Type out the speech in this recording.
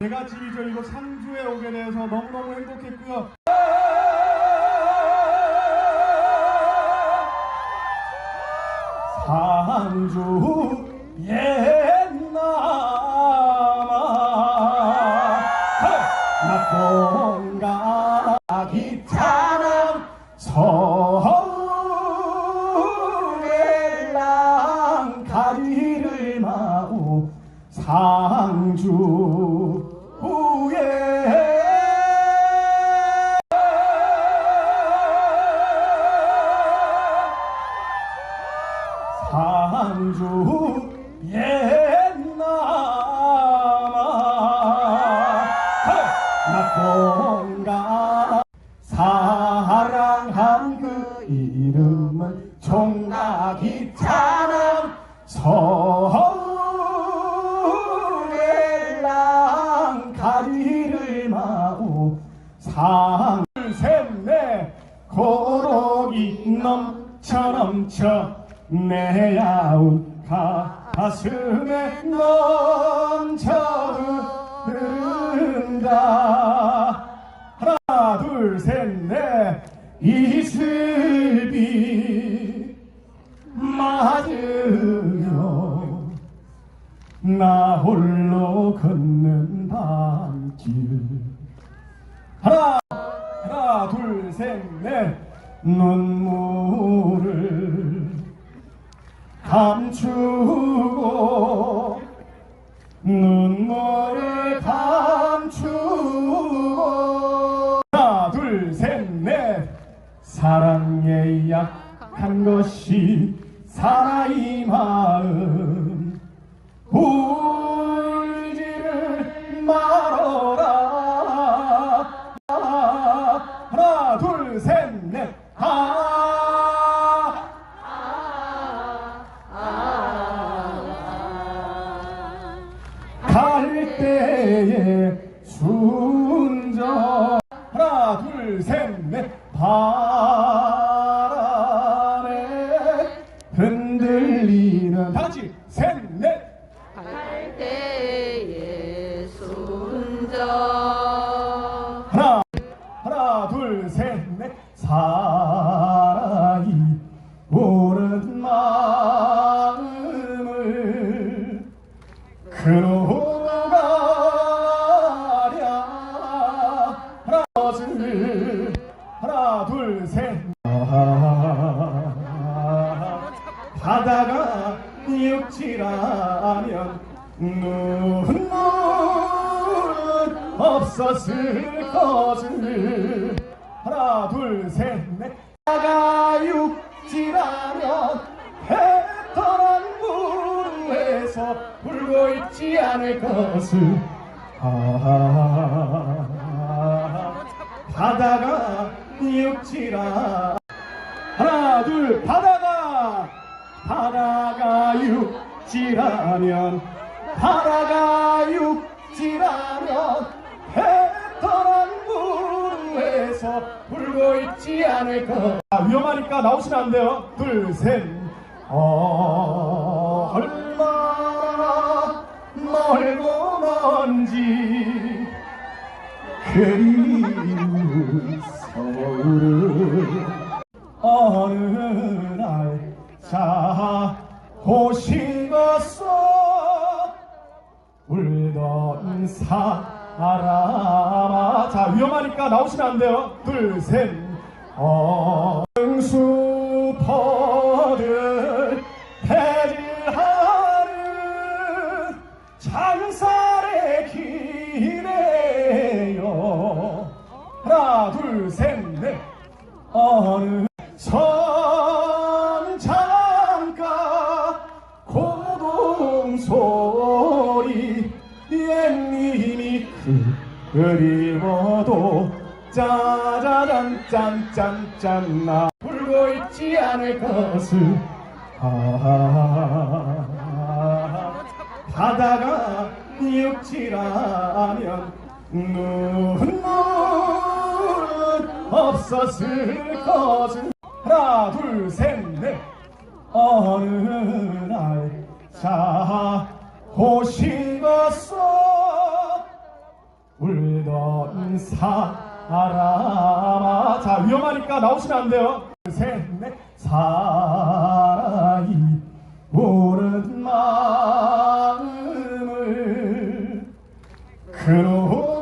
제가 지휘죠 이곳 상주에 오게 돼서 너무너무 행복했고요. 상주 옛 상주 옛남아 낙동가 사랑한 그 이름은 총각이 타는 서울랑 가리를 마오 상셋넷 고록이 넘쳐 넘쳐 내 야운 가슴에 넘쳐 흐른다. 하나 둘 셋 넷. 이슬비 맞으며 나 홀로 걷는 밤길. 하나 하나 둘 셋 넷. 눈물을 감추고 눈물을 감추고 하나 둘 셋 넷. 사랑에 약한 것이 사나이 마음. 울지를 말어 갈 때에 순정 하나 둘 셋 넷. 바람에 흔들리는. 다 같이 셋넷. 갈 때의 순정 하나 하나 둘 셋 넷. 사랑이 오는 마음을 그로 육지라면 눈물은 없었을 것을 하나 둘 셋넷. 바다가 육지라면 해떠난 무르에서 울고 있지 않을 것을. 아, 바다가 육지라 하나 둘 바다가 바다가 육지라면 바다가 육지라면 해떠난 무르에서 불고 있지 않을 것. 아, 위험하니까 나오시면 안 돼요. 둘셋. 어, 얼마나 멀고 먼지. 그리 자 호식었어 울던 사람아. 자 위험하니까 나오시면 안 돼요. 둘셋. 어, 응수퍼들 해질하는 장살의 길에요. 하나 둘셋넷. 어느 그리워도 짜자잔 짠짠짠 나 울고 있지 않을 것을. 아, 바다가 육지라면 눈물은 없었을 것은 하나 둘 셋 넷. 어느 날 자 호식었어 울던 사람아. 자 위험하니까 나오시면 안 돼요. 셋넷. 사랑이 오는 마음을 그로